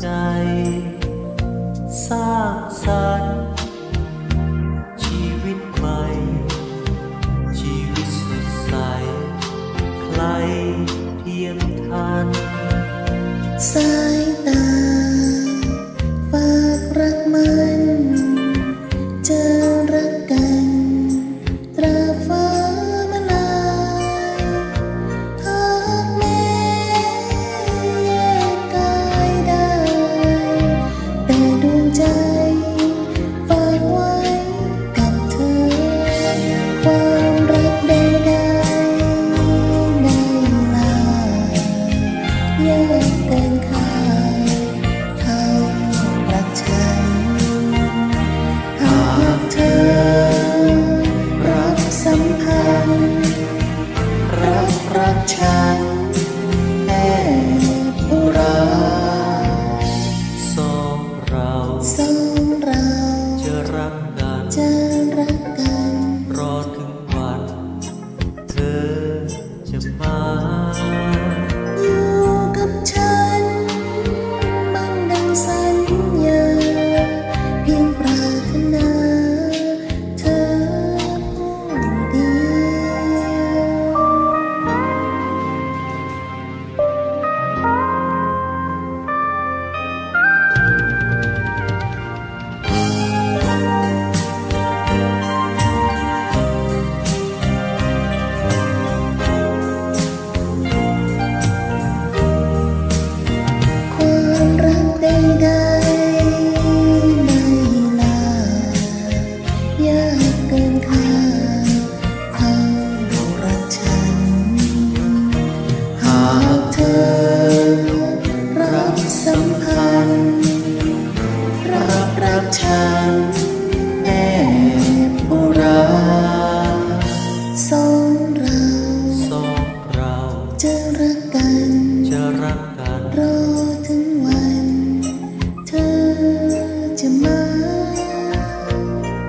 ใจ สร้างสรรค์ชีวิตใหม่ ชีวิตสดใส ใครเทียมทันสายตา รักรักฉัน ฉันแน่บุราสองเราสองเราจะรักกันจะรักกันรอถึงวัน เธอจะมา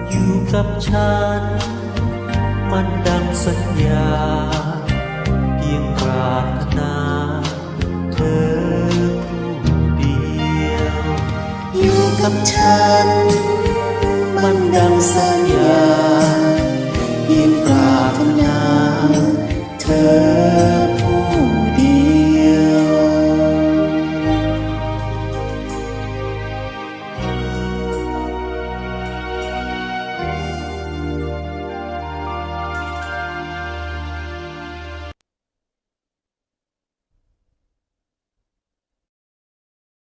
อยู่กับฉัน มันดังสัญญา เพียงปรารถนา ฉัน มันดังสัญญา